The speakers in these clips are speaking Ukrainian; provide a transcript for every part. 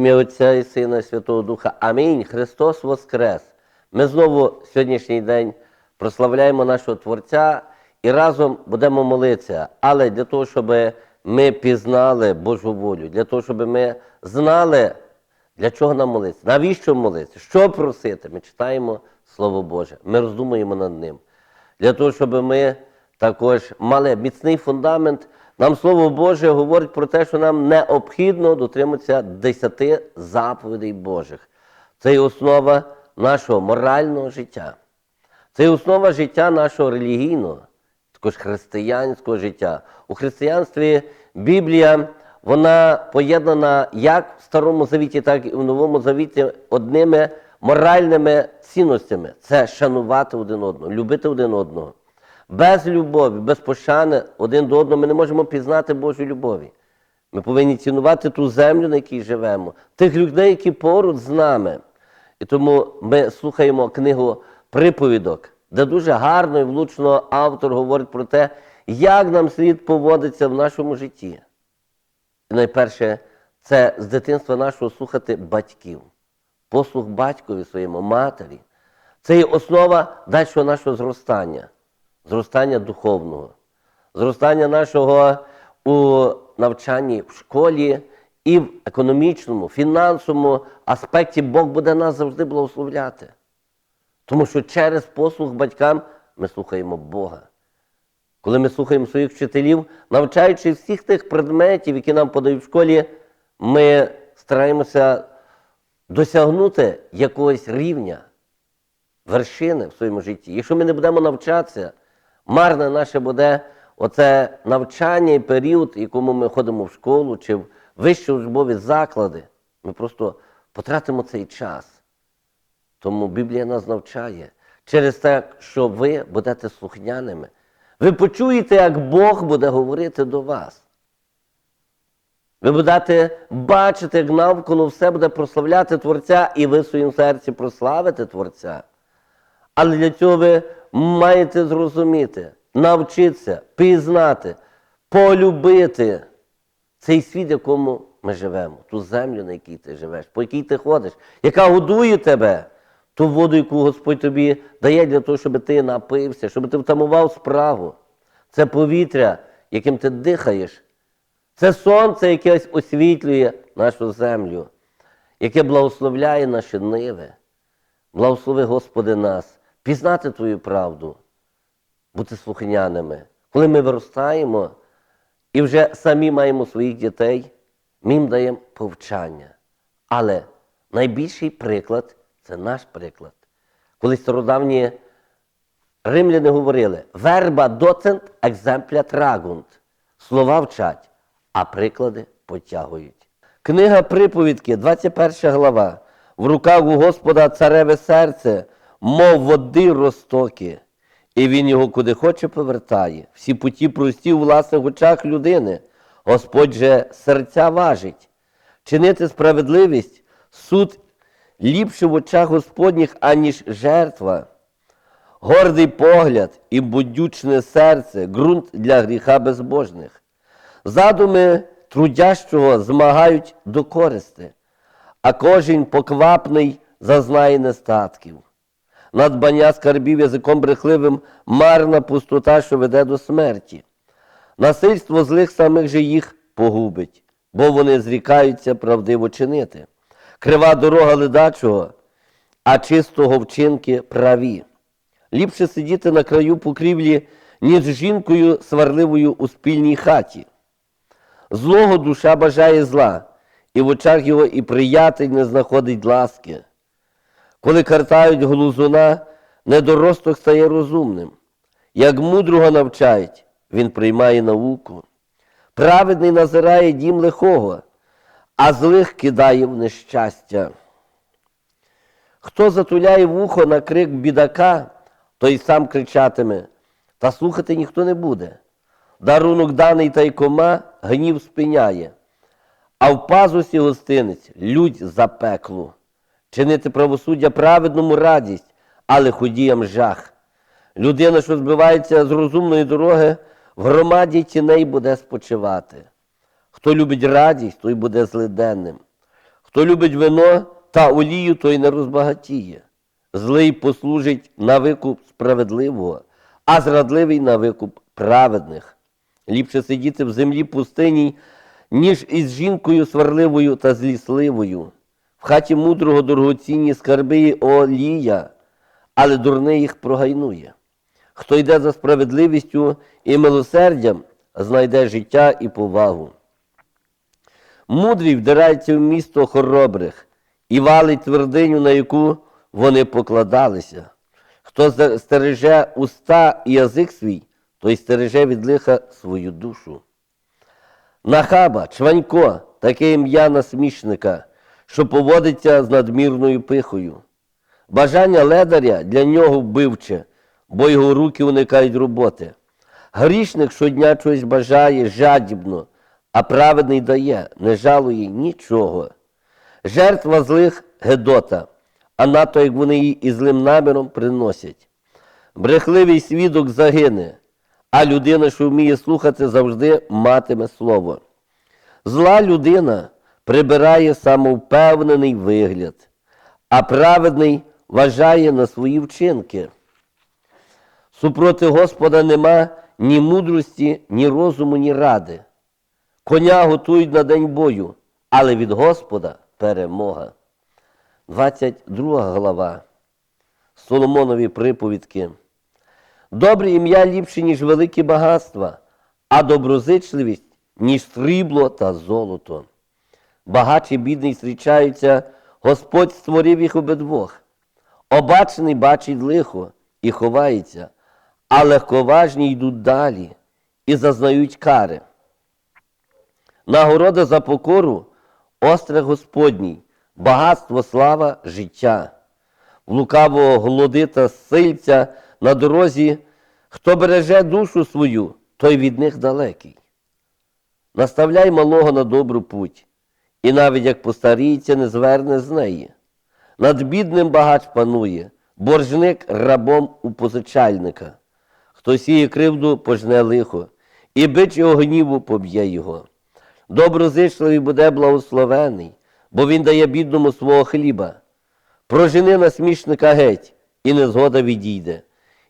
ім'я Отця і Сина і Святого Духа. Амінь. Христос Воскрес. Ми знову сьогоднішній день прославляємо нашого Творця і разом будемо молитися. Але для того, щоб ми пізнали Божу волю, для того, щоб ми знали, для чого нам молитися, навіщо молитися, що просити, ми читаємо Слово Боже, ми роздумуємо над ним. Для того, щоб ми також мали міцний фундамент, нам Слово Боже говорить про те, що нам необхідно дотриматися десяти заповідей Божих. Це є основа нашого морального життя. Це є основа життя нашого релігійного, також християнського життя. У християнстві Біблія вона поєднана як в Старому Завіті, так і в Новому Завіті одними моральними цінностями. Це шанувати один одного, любити один одного. Без любові, без пошани один до одного ми не можемо пізнати Божу любові. Ми повинні цінувати ту землю, на якій живемо, тих людей, які поруч з нами. І тому ми слухаємо книгу приповідок, де дуже гарно і влучно автор говорить про те, як нам слід поводитися в нашому житті. І найперше, це з дитинства нашого слухати батьків, послух батькові своєму матері. Це є основа дальшого нашого зростання, зростання духовного, зростання нашого у навчанні в школі і в економічному, фінансовому аспекті Бог буде нас завжди благословляти. Тому що через послух батькам ми слухаємо Бога. Коли ми слухаємо своїх вчителів, навчаючи всіх тих предметів, які нам подають в школі, ми стараємося досягнути якогось рівня, вершини в своєму житті. Якщо ми не будемо навчатися, марне наше буде оце навчання і період, якому ми ходимо в школу чи в вищі учбові заклади. Ми просто потратимо цей час. Тому Біблія нас навчає через те, що ви будете слухняними. Ви почуєте, як Бог буде говорити до вас. Ви будете бачити, як навколо все буде прославляти Творця, і ви в своїм серці прославите Творця. Але для цього ви маєте зрозуміти, навчитися, пізнати, полюбити цей світ, в якому ми живемо, ту землю, на якій ти живеш, по якій ти ходиш, яка годує тебе, ту воду, яку Господь тобі дає для того, щоб ти напився, щоб ти втамував спрагу. Це повітря, яким ти дихаєш. Це сонце, яке освітлює нашу землю, яке благословляє наші ниви. Благослови, Господи, нас, пізнати Твою правду, бути слухняними. Коли ми виростаємо і вже самі маємо своїх дітей, ми їм даємо повчання. Але найбільший приклад це наш приклад. Коли стародавні римляни говорили верба доцент екземпля трагунт. Слова вчать, а приклади потягують. Книга приповідки, 21 глава. В руках у Господа цареве серце, мов води розтоки, і він його куди хоче повертає. Всі путі прості у власних очах людини. Господь же серця важить. Чинити справедливість, суд ліпше в очах Господніх, аніж жертва. Гордий погляд і будючне серце ґрунт для гріха безбожних. Задуми трудящого змагають до користи, а кожен поквапний зазнає нестатків. Надбання скарбів язиком брехливим марна пустота, що веде до смерті. Насильство злих самих же їх погубить, бо вони зрікаються правдиво чинити. Крива дорога ледачого, а чистого вчинки праві. Ліпше сидіти на краю покрівлі, ніж жінкою сварливою у спільній хаті. Злого душа бажає зла, і в очах його і приятель не знаходить ласки. Коли картають глузуна, недоросток стає розумним. Як мудрого навчають, він приймає науку. Праведний назирає дім лихого, а злих кидає в нещастя. Хто затуляє вухо на крик бідака, той сам кричатиме, та слухати ніхто не буде. Дарунок даний тайкома гнів спиняє, а в пазусі гостинець людь за пеклу. Чинити правосуддя праведному радість, але ходіям жах. Людина, що збивається з розумної дороги, в громаді тіней буде спочивати. Хто любить радість, той буде злиденним. Хто любить вино та олію, той не розбагатіє. Злий послужить на викуп справедливого, а зрадливий на викуп праведних. Ліпше сидіти в землі пустиній, ніж із жінкою сварливою та злісливою. В хаті мудрого дорогоцінні скарби й олія, але дурний їх прогайнує. Хто йде за справедливістю і милосердям, знайде життя і повагу. Мудрий вдирається в місто хоробрих і валить твердиню, на яку вони покладалися. Хто стереже уста і язик свій, той стереже від лиха свою душу. Нахаба, чванько, таке ім'я насмішника, що поводиться з надмірною пихою. Бажання ледаря для нього вбивче, бо його руки уникають роботи. Грішник щодня чогось бажає жадібно, а праведний дає, не жалує нічого. Жертва злих гедота, а надто як вони її із злим наміром приносять. Брехливий свідок загине, а людина, що вміє слухати, завжди матиме слово. Зла людина прибирає самовпевнений вигляд, а праведний вважає на свої вчинки. Супроти Господа нема ні мудрості, ні розуму, ні ради. Коня готують на день бою, але від Господа перемога. 22 глава. Соломонові приповідки. Добре ім'я ліпше, ніж великі багатства, а доброзичливість, ніж срібло та золото. Багач бідний зустрічаються, Господь створив їх обидвох. Обачений бачить лихо і ховається, а легковажні йдуть далі і зазнають кари. Нагорода за покору острах Господній, багатство, слава, життя. В лукавого голоди та сильця на дорозі, хто береже душу свою, той від них далекий. Наставляй малого на добру путь, і навіть як постаріється, не зверне з неї. Над бідним багач панує, боржник рабом у позичальника. Хто сіє кривду, пожне лихо, і бич його гніву поб'є його. Доброзичливий буде благословений, бо він дає бідному свого хліба. Прожени насмішника геть, і незгода відійде,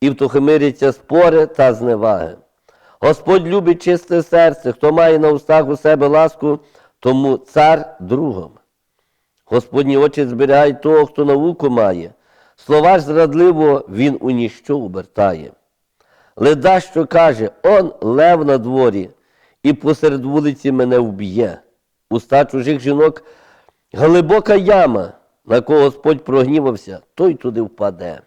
і втохимиряться спори та зневаги. Господь любить чисте серце, хто має на устах у себе ласку, тому цар другом. Господні очі зберігають того, хто науку має. Слова ж зрадливо він у ніщо обертає. Леда, що каже, он лев на дворі, і посеред вулиці мене вб'є. Уста чужих жінок глибока яма, на кого Господь прогнівався, той туди впаде.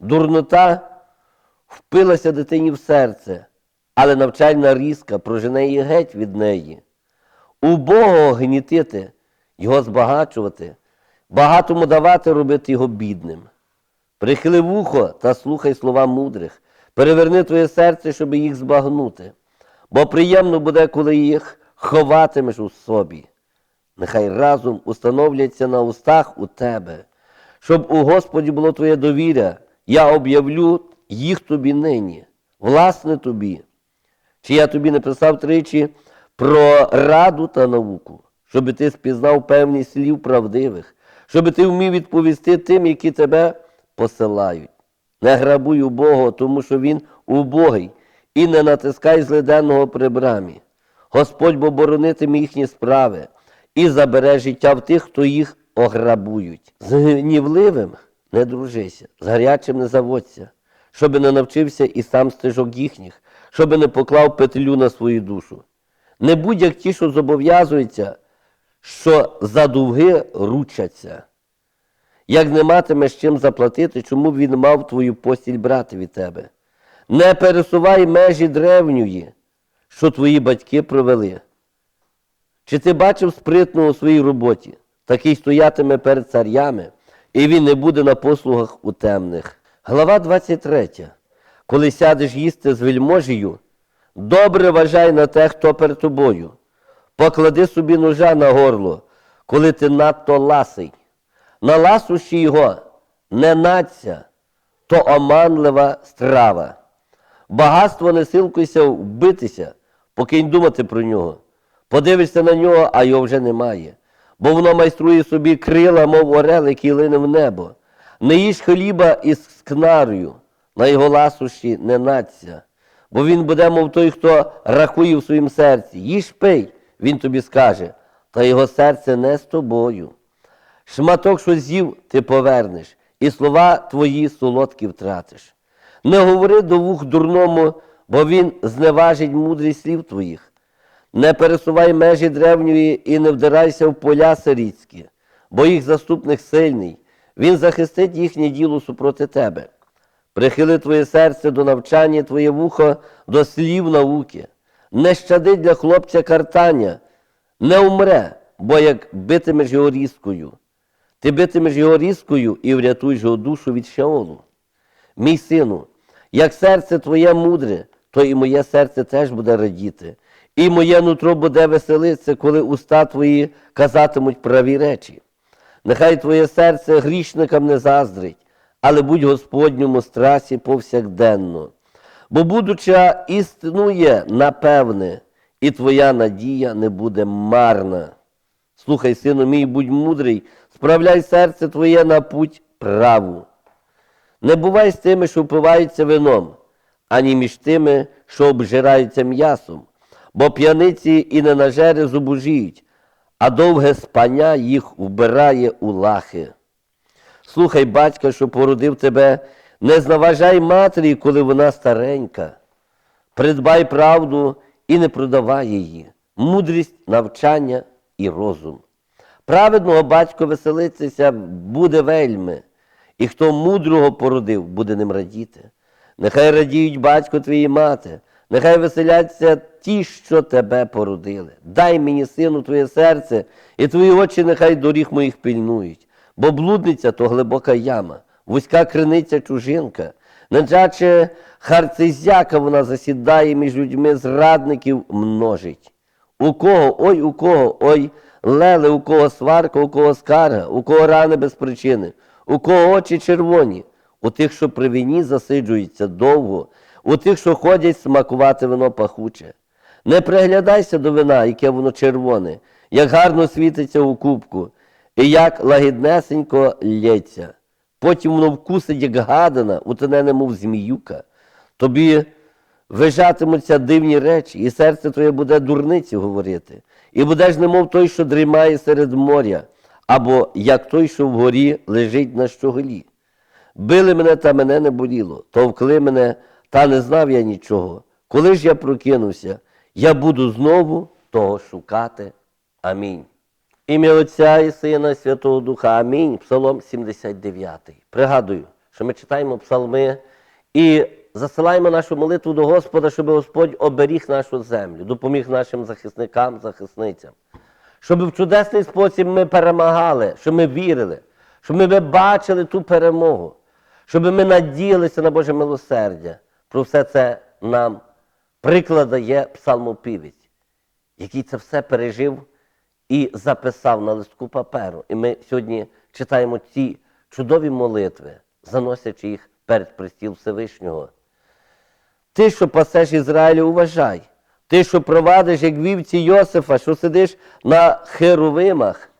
Дурнота впилася дитині в серце, але навчальна різка прожене її геть від неї. Убого гнітити, його збагачувати, багатому давати робити його бідним. Прихили вухо та слухай слова мудрих, переверни твоє серце, щоб їх збагнути, бо приємно буде, коли їх ховатимеш у собі. Нехай разом установляться на устах у тебе, щоб у Господі було твоє довіря, я об'явлю їх тобі нині, власне тобі. Чи я тобі не писав тричі про раду та науку, щоб ти спізнав певність слів правдивих, щоб ти вмів відповісти тим, які тебе посилають. Не грабуй убого, тому що він убогий, і не натискай злиденного при брамі. Господь бо боронитиме їхні справи і забере життя в тих, хто їх ограбують. З гнівливим не дружися, з гарячим не заводься, щоби не навчився і сам стежок їхніх, щоби не поклав петлю на свою душу. Не будь як ті, що зобов'язуються, що за довги ручаться. Як не матимеш чим заплатити, чому б він мав твою постіль брати від тебе? Не пересувай межі древньої, що твої батьки провели. Чи ти бачив спритного у своїй роботі? Такий стоятиме перед царями, і він не буде на послугах у темних. Глава 23. Коли сядеш їсти з вельможею, добре вважай на те, хто перед тобою. Поклади собі ножа на горло, коли ти надто ласий. На ласощі його не надця, то оманлива страва. Багатство не силкуйся вбитися, покинь думати про нього. Подивишся на нього, а його вже немає. бо воно майструє собі крила, мов орел, який лине в небо. Не їж хліба із скнарою, на його ласощі не надця, бо він буде, мов той, хто рахує в своїм серці. Їж пий, він тобі скаже, та його серце не з тобою. Шматок, що з'їв, ти повернеш, і слова твої солодкі втратиш. Не говори до вух дурному, бо він зневажить мудрість слів твоїх. Не пересувай межі древньої і не вдирайся в поля сирітські, бо їх заступник сильний, він захистить їхнє діло супроти тебе. Прихили твоє серце до навчання, твоє вухо до слів науки. Не щади для хлопця картання, не умре, бо як битимеш його різкою. Ти битимеш його різкою і врятуєш його душу від Шеолу. Мій сину, як серце твоє мудре, то і моє серце теж буде радіти, і моє нутро буде веселитися, коли уста твої казатимуть праві речі. Нехай твоє серце грішникам не заздрить, але будь Господньому страсі повсякденно. Бо будуча істинує, напевне, і твоя надія не буде марна. Слухай, сину мій, будь мудрий, справляй серце твоє на путь праву. Не бувай з тими, що впиваються вином, ані між тими, що обжираються м'ясом, бо п'яниці і ненажери зубожіють, а довге спання їх вбирає у лахи. Слухай, батька, що породив тебе, не зневажай матері, коли вона старенька. Придбай правду і не продавай її, мудрість, навчання і розум. Праведного батько веселитися буде вельми, і хто мудрого породив, буде ним радіти. Нехай радіють батько твій мати, нехай веселяться ті, що тебе породили. Дай мені, сину, твоє серце, і твої очі нехай доріг моїх пильнують, бо блудниця то глибока яма, вузька криниця чужинка, наче харцизяка вона засідає між людьми зрадників множить. У кого, ой, у кого, ой, леле, у кого сварка, у кого скарга, у кого рани без причини, у кого очі червоні, у тих, що при війні засиджуються довго, у тих, що ходять смакувати вино пахуче. Не приглядайся до вина, яке воно червоне, як гарно світиться у кубку, і як лагіднесенько лється. Потім воно вкусить, як гадана, утоне немов зміюка. Тобі вижатимуться дивні речі, і серце твоє буде дурниці говорити, і будеш немов той, що дрімає серед моря, або як той, що вгорі лежить на щоголі. Били мене, та мене не боліло, товкли мене, та не знав я нічого. Коли ж я прокинувся, я буду знову того шукати. Амінь. Ім'я Отця і Сина, і Святого Духа. Амінь. Псалом 79. Пригадую, що ми читаємо псалми і засилаємо нашу молитву до Господа, щоб Господь оберіг нашу землю, допоміг нашим захисникам, захисницям. Щоб в чудесний спосіб ми перемагали, щоб ми вірили, щоб ми бачили ту перемогу, щоб ми надіялися на Боже милосердя. Про все це нам приклад дає псалмопівець, який це все пережив і записав на листку паперу. І ми сьогодні читаємо ці чудові молитви, заносячи їх перед пристіл Всевишнього. Ти, що пасеш Ізраїлю, уважай. Ти, що провадиш, як вівці Йосифа, що сидиш на херовимах,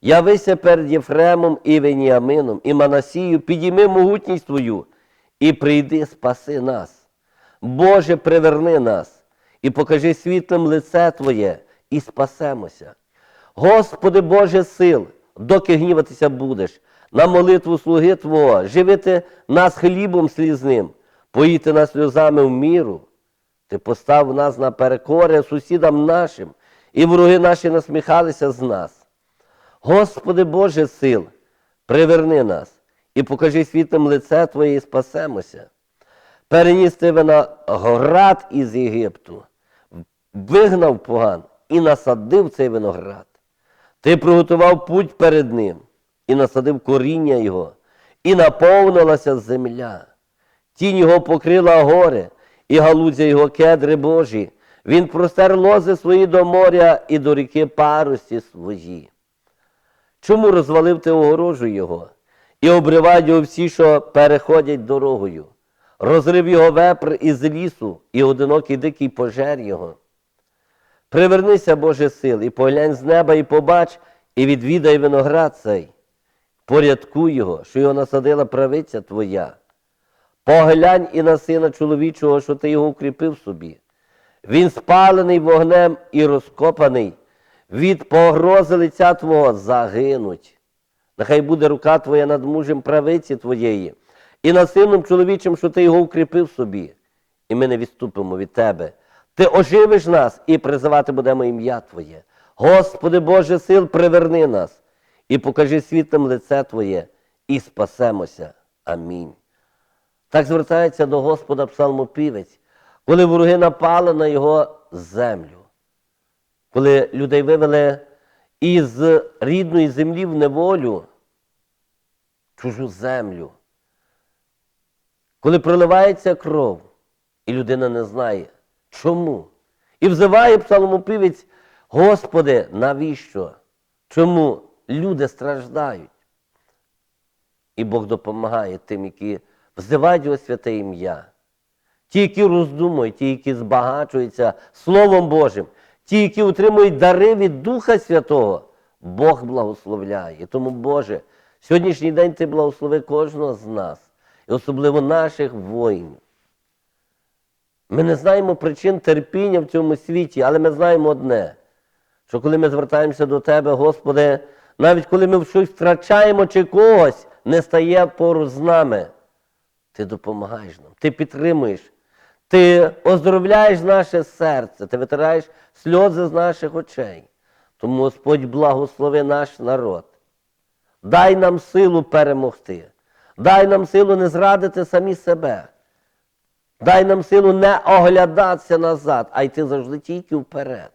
явися перед Єфремом і Веніамином, і Манасію, підійми могутність твою, і прийди, спаси нас. Боже, приверни нас, і покажи світлим лице Твоє, і спасемося. Господи Боже сил, доки гніватися будеш, на молитву слуги Твого, живити нас хлібом слізним, поїти нас сльозами в міру. Ти постав нас на перекори сусідам нашим, і вороги наші насміхалися з нас. Господи Боже сил, приверни нас і покажи світлим лице Твоє і спасемося. Переніс тебе на град із Єгипту, вигнав поган і насадив цей виноград. Ти приготував путь перед ним і насадив коріння його, і наповнилася земля. Тінь його покрила горе, і галузя його кедри Божі. Він простер лози свої до моря і до ріки парусі свої. Чому розвалив ти огорожу його і обривають його всі, що переходять дорогою? Розрив його вепр із лісу, і одинокий дикий пожер його. Привернися, Боже сил, і поглянь з неба, і побач, і відвідай виноград цей, порядкуй його, що його насадила правиця твоя. Поглянь і на сина чоловічого, що ти його укріпив собі. Він спалений вогнем і розкопаний, від погрози лиця Твого загинуть. Нехай буде рука Твоя над мужем правиці Твоєї, і над сином чоловічим, що ти його укріпив собі, і ми не відступимо від Тебе. Ти оживиш нас і призивати будемо ім'я Твоє. Господи Боже сил, приверни нас і покажи світлом лице Твоє, і спасемося. Амінь. Так звертається до Господа псалмопівець, коли вороги напали на його землю, коли людей вивели із рідної землі в неволю, чужу землю, коли проливається кров, і людина не знає, чому. І взиває псалмопівець, Господи, навіщо? Чому люди страждають? І Бог допомагає тим, які взивають його святе ім'я. Ті, які роздумують, ті, які збагачуються Словом Божим, ті, які отримують дари від Духа Святого, Бог благословляє. Тому, Боже, сьогоднішній день Ти благослови кожного з нас, і особливо наших воїнів. Ми не знаємо причин терпіння в цьому світі, але ми знаємо одне, що коли ми звертаємося до Тебе, Господи, навіть коли ми щось втрачаємо чи когось, не стає поруч з нами, Ти допомагаєш нам, Ти підтримуєш, Ти оздоровляєш наше серце, Ти витираєш сльози з наших очей. Тому, Господь, благослови наш народ. Дай нам силу перемогти. Дай нам силу не зрадити самі себе. Дай нам силу не оглядатися назад, а йти завжди тільки вперед.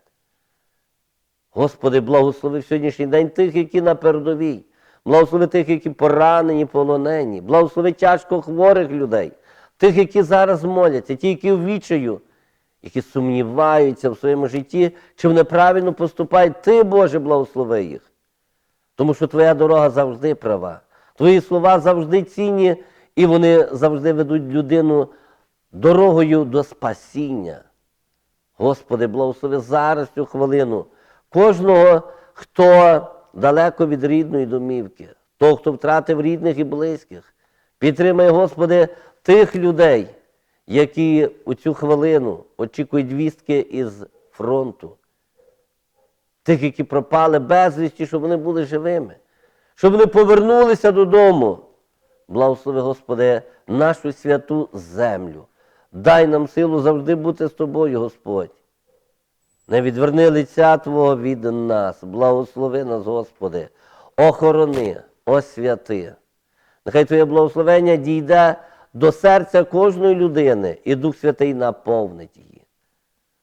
Господи, благослови в сьогоднішній день тих, які на передовій. Благослови тих, які поранені, полонені. Благослови тяжко хворих людей, тих, які зараз моляться, ті, які ввічаю, які сумніваються в своєму житті, чи вони правильно поступають. Ти, Боже, благослови їх. Тому що Твоя дорога завжди права. Твої слова завжди цінні, і вони завжди ведуть людину дорогою до спасіння. Господи, благослови зараз цю хвилину кожного, хто далеко від рідної домівки, того, хто втратив рідних і близьких. Підтримай, Господи, тих людей, які у цю хвилину очікують вістки із фронту, тих, які пропали безвісті, щоб вони були живими, щоб вони повернулися додому. Благослови, Господи, нашу святу землю. Дай нам силу завжди бути з тобою, Господь. Не відверни лиця Твого від нас, благослови нас, Господи, охорони, освяти. Нехай Твоє благословення дійде до серця кожної людини, і Дух Святий наповнить її,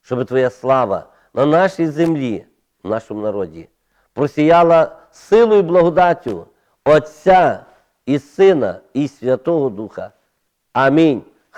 щоб Твоя слава на нашій землі, в нашому народі, просіяла силою і благодаттю Отця і Сина, і Святого Духа. Амінь.